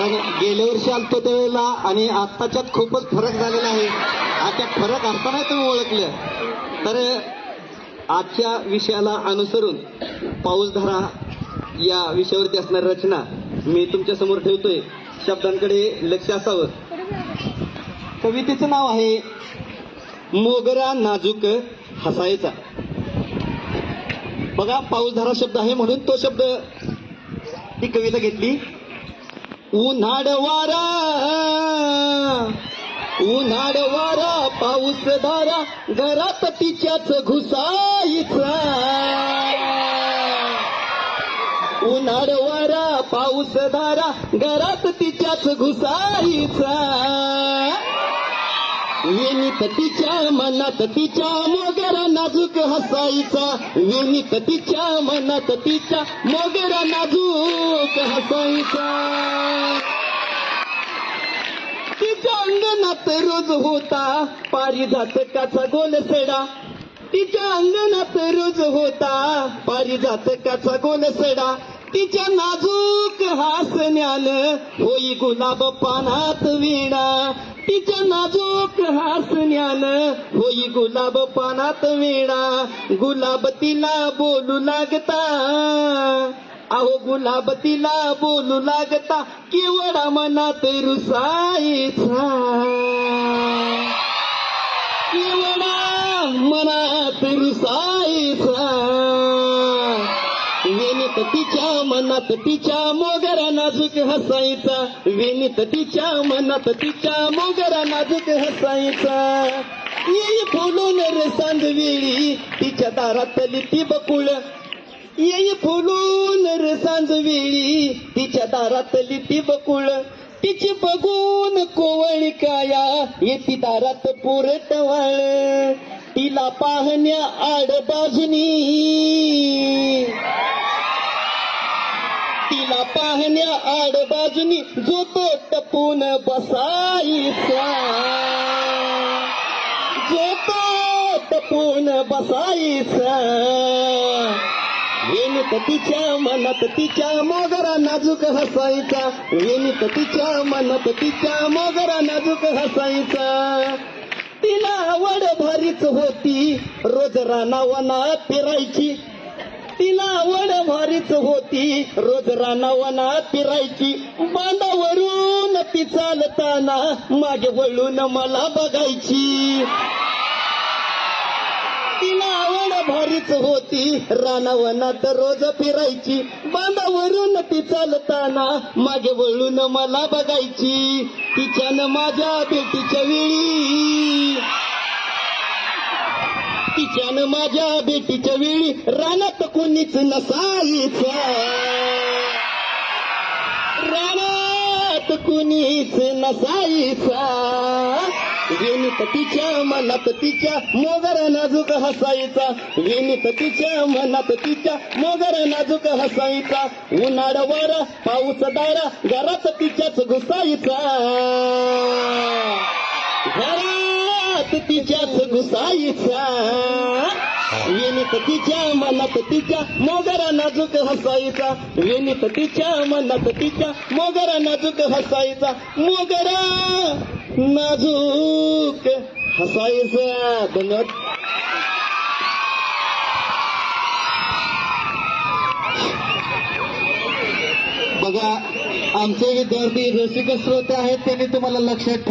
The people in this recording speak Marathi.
कारण गेल्या वर्षी आलतो त्यावेळेला आणि आत्ताच्यात खूपच फरक झालेला आहे. आता फरक असताना तुम्ही ओळखलं. तर आजच्या विषयाला अनुसरून पाऊसधारा या विषयावरती असणारी रचना मी तुमच्यासमोर ठेवतोय. शब्दांकडे लक्ष असावं. कवितेचं नाव आहे मोगरा नाजूक हसायचा. बघा पाऊसधारा शब्द आहे म्हणून तो शब्द ही कविता घेतली. उन्हाळ वारा उन्हाळ वारा पाऊस धारा घरात तिच्याच घुसायचा. उन्हाळ वारा पाऊस धारा घरात तिच्याच घुसायचा. वेणीत तिच्या मनात तिच्या मोगरा नाजूक हसायचा. वेणीत तिच्या मनात तिच्या मोगरा नाजूक हसायचा. तिच्या अंगणात रोज होता पारिजातकाचा गोलसेडा तिच्या अंगणात रोज होता पारिजातकाचा गोलसेडा तिच्या नाजूक हासण्यानं होई गुलाब पानात विणा. तिच्या नाजूक हासण्यानं होई गुलाब पानात वेळा गुलाब तिला बोलू लागता. अहो गुलाब तिला बोलू लागता केवळा मनात रुसायचा. केवळा मनात रुसा तिच्या मनात तिच्या मोगरा नाजूक हसायचा. विनीत तिच्या मनात तिच्या मोगरा नाजूक हसायचा. येई फुलून रे सांजवेळी तिच्या दारातली ती बकुळ. येई फुलून रे सांजवेळी तिच्या दारातली ती बकुळ. तिची बघून कोवळी काया येती दारात पुरटवाळ तिला पाहण्या आड बाजनी तिला पाहण्या आड बाजूनी जो तो टपून बसायचा. जो तो टपून बसायचा. वेणीत तिच्या मनात तिच्या मोगरा नाजूक हसायचा. वेणीत तिच्या मनात तिच्या मोगरा नाजूक हसायचा. तिला आवड भारीच होती. रोज रानावनात फिरायची. तिला आवड भारीच होती. रोज रानावनात फिरायची. बांधावरून ती चालताना मागे वळून मला बघायची. तिला आवड भारीच होती. रानावनात रोज फिरायची. बांधावरून ती चालताना मागे वळून मला बघायची. तिच्यानं माझ्या भेटीच्या वेळी तिच्यानं माझ्या बेटीच्या वेळी रानात कोणीच नसायचं. रानात कुणीच नसायचा. वेणीत तिच्या मनात तिच्या मोगरा नाजूक हसायचा. वेणीत तिच्या मनात तिच्या मोगरा नाजूक हसायचा. उन्हाळा वारा पाऊस दारा घरात तिच्याच घुसायचा. मनात तिच्याच घुसायचा. वेणीत तिच्या मनात तिच्या मोगरा नाजूक हसायचा. वेणीत तिच्या मनात तिच्या मोगरा नाजूक हसायचा. मोगरा नाजूक हसायचा. धन्यवाद. बघा आमचे विद्यार्थी रसिक श्रोते आहेत त्यांनी तुम्हाला लक्षात